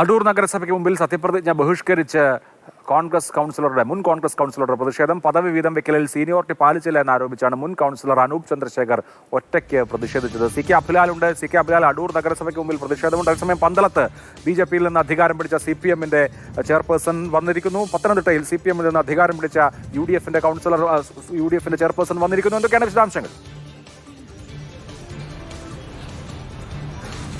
അടൂർ നഗരസഭയ്ക്ക് മുമ്പിൽ സത്യപ്രതിജ്ഞ ബഹിഷ്കരിച്ച് കോൺഗ്രസ് കൗൺസിലറുടെ മുൻ കോൺഗ്രസ് കൗൺസിലറുടെ പ്രതിഷേധം പദവി വീതം വെക്കലിൽ സീനിയോറിറ്റി പാലിച്ചില്ല എന്നാരോപിച്ചാണ് മുൻ കൗൺസിലർ അനൂപ് ചന്ദ്രശേഖർ ഒറ്റയ്ക്ക് പ്രതിഷേധിച്ചത്. സി കെ അഭിലാലുണ്ട്. സി കെ അഭിലാൽ അടൂർ നഗരസഭയ്ക്ക് മുമ്പിൽ പ്രതിഷേധമുണ്ട്. അതേസമയം പന്തളത്ത് ബി ജെ പിയിൽ നിന്ന് അധികാരം പിടിച്ച സി പി എമ്മിന്റെ ചെയർപേഴ്സൺ വന്നിരിക്കുന്നു. പത്തനംതിട്ടയിൽ സി പി എമ്മിൽ നിന്ന് അധികാരം പിടിച്ച യു ഡി എഫിന്റെ കൗൺസിലർ യു ഡി എഫിന്റെ ചെയർപേഴ്സൺ വന്നിരിക്കുന്നു. എന്തൊക്കെയാണ് വിശദാംശങ്ങൾ?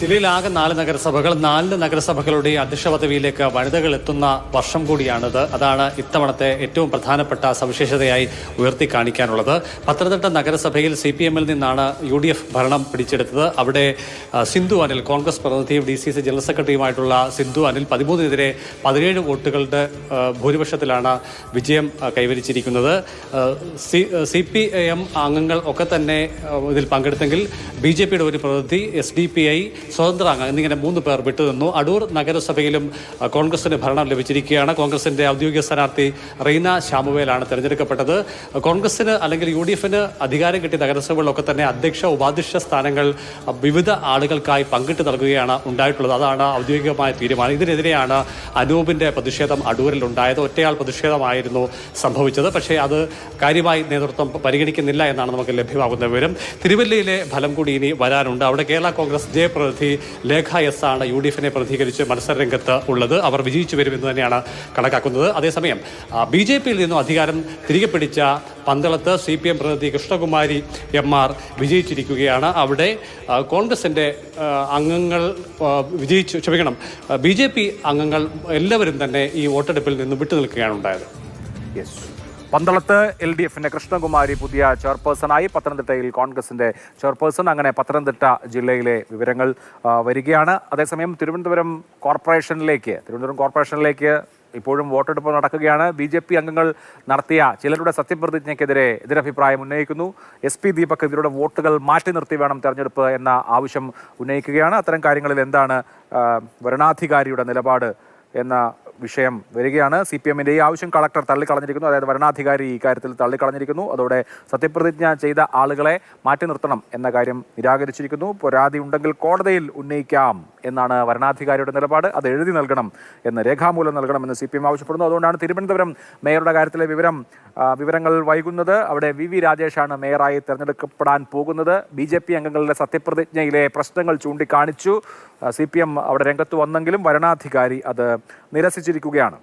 ജില്ലയിലാകെ നാല് നഗരസഭകൾ നാല് നഗരസഭകളുടെ അധ്യക്ഷ പദവിയിലേക്ക് വനിതകൾ എത്തുന്ന വർഷം കൂടിയാണിത്. അതാണ് ഇത്തവണത്തെ ഏറ്റവും പ്രധാനപ്പെട്ട സവിശേഷതയായി ഉയർത്തി കാണിക്കാനുള്ളത് പത്തനംതിട്ട നഗരസഭയിൽ സി പി എമ്മിൽ നിന്നാണ് യു ഡി എഫ് ഭരണം പിടിച്ചെടുത്തത്. അവിടെ സിന്ധു അനിൽ കോൺഗ്രസ് പ്രതിനിധിയും ഡി സി സി ജനറൽ സെക്രട്ടറിയുമായിട്ടുള്ള സിന്ധു അനിൽ പതിമൂന്നിനെതിരെ പതിനേഴ് വോട്ടുകളുടെ ഭൂരിപക്ഷത്തിലാണ് വിജയം കൈവരിച്ചിരിക്കുന്നത്. സി സി പി എം അംഗങ്ങൾ ഒക്കെ തന്നെ ഇതിൽ പങ്കെടുത്തെങ്കിൽ ബി ജെ പിയുടെ ഒരു പ്രതിനിധി എസ് ഡി പി ഐ സ്വതന്ത്ര അംഗം എന്നിങ്ങനെ മൂന്ന് പേർ വിട്ടുനിന്നു. അടൂർ നഗരസഭയിലും കോൺഗ്രസിന് ഭരണം ലഭിച്ചിരിക്കുകയാണ്. കോൺഗ്രസിന്റെ ഔദ്യോഗിക സ്ഥാനാർത്ഥി റീന ശ്യാമുവേലാണ് തെരഞ്ഞെടുക്കപ്പെട്ടത്. കോൺഗ്രസിന് അല്ലെങ്കിൽ യു ഡി എഫിന് അധികാരം കിട്ടിയ നഗരസഭകളിലൊക്കെ തന്നെ അധ്യക്ഷ ഉപാധ്യക്ഷ സ്ഥാനങ്ങൾ വിവിധ ആളുകൾക്കായി പങ്കിട്ട് നൽകുകയാണ് ഉണ്ടായിട്ടുള്ളത്. അതാണ് ഔദ്യോഗികമായ തീരുമാനം. ഇതിനെതിരെയാണ് അനൂപിന്റെ പ്രതിഷേധം അടൂരിൽ ഉണ്ടായത്. ഒറ്റയാൾ പ്രതിഷേധമായിരുന്നു സംഭവിച്ചത്. പക്ഷേ അത് കാര്യമായി നേതൃത്വം പരിഗണിക്കുന്നില്ല എന്നാണ് നമുക്ക് ലഭ്യമാകുന്ന വിവരം. തിരുവല്ലയിലെ ഫലം കൂടി ഇനി വരാനുണ്ട്. അവിടെ കേരള കോൺഗ്രസ് ജെ പ്രതിനിധി ലേഖ എസ് ആണ് യു ഡി എഫിനെ പ്രതികരിച്ച് മത്സരരംഗത്ത് ഉള്ളത്. അവർ വിജയിച്ചു വരുമെന്ന് തന്നെയാണ് കണക്കാക്കുന്നത്. അതേസമയം ബി ജെ പിയിൽ നിന്നും അധികാരം തിരികെ പിടിച്ച പന്തളത്ത് സി പി എം പ്രതിനിധി കൃഷ്ണകുമാരി എം ആർ വിജയിച്ചിരിക്കുകയാണ്. അവിടെ കോൺഗ്രസിന്റെ അംഗങ്ങൾ വിജയിച്ചു ക്ഷമിക്കണം ബി ജെ പി അംഗങ്ങൾ എല്ലാവരും തന്നെ ഈ വോട്ടെടുപ്പിൽ നിന്ന് വിട്ടുനിൽക്കുകയാണ് ഉണ്ടായത്. യെസ് പന്തളത്ത് എൽ ഡി എഫിന്റെ കൃഷ്ണകുമാരി പുതിയ ചെയർപേഴ്സണായി പത്തനംതിട്ടയിൽ കോൺഗ്രസിന്റെ ചെയർപേഴ്സൺ. അങ്ങനെ പത്തനംതിട്ട ജില്ലയിലെ വിവരങ്ങൾ വരികയാണ്. അതേസമയം തിരുവനന്തപുരം കോർപ്പറേഷനിലേക്ക് തിരുവനന്തപുരം കോർപ്പറേഷനിലേക്ക് ഇപ്പോഴും വോട്ടെടുപ്പ് നടക്കുകയാണ്. ബി ജെ പി അംഗങ്ങൾ നടത്തിയ ചിലരുടെ സത്യപ്രതിജ്ഞയ്ക്കെതിരെ എതിരഭിപ്രായം ഉന്നയിക്കുന്നു. എസ് പി ദീപക് ഇവരുടെ വോട്ടുകൾ മാറ്റി നിർത്തി വേണം തെരഞ്ഞെടുപ്പ് എന്ന ആവശ്യം ഉന്നയിക്കുകയാണ്. അത്തരം കാര്യങ്ങളിൽ എന്താണ് വരണാധികാരിയുടെ നിലപാട് എന്ന വിഷയം വരികയാണ്. സി പി എമ്മിന്റെ ഈ ആവശ്യം കളക്ടർ തള്ളിക്കളഞ്ഞിരിക്കുന്നു. അതായത് വരണാധികാരി ഈ കാര്യത്തിൽ തള്ളിക്കളഞ്ഞിരിക്കുന്നു. അതോടെ സത്യപ്രതിജ്ഞ ചെയ്ത ആളുകളെ മാറ്റി നിർത്തണം എന്ന കാര്യം നിരാകരിച്ചിരിക്കുന്നു. പരാതി ഉണ്ടെങ്കിൽ കോടതിയിൽ ഉന്നയിക്കാം. എന്നാണ് വരണാധികാരിയുടെ നിലപാട്. അത് എഴുതി നൽകണം എന്ന് രേഖാമൂലം നൽകണമെന്ന് സി പി എം ആവശ്യപ്പെടുന്നു. അതുകൊണ്ടാണ് തിരുവനന്തപുരം മേയറുടെ കാര്യത്തിലെ വിവരം വിവരങ്ങൾ വൈകുന്നത്. അവിടെ വി വി രാജേഷാണ് മേയറായി തിരഞ്ഞെടുക്കപ്പെടാൻ പോകുന്നത്. ബി ജെ പി അംഗങ്ങളുടെ സത്യപ്രതിജ്ഞയിലെ പ്രശ്നങ്ങൾ ചൂണ്ടിക്കാണിച്ചു. സി പി എം അവിടെ രംഗത്ത് വന്നെങ്കിലും വരണാധികാരി അത് നിരസിച്ചിരിക്കുകയാണ്.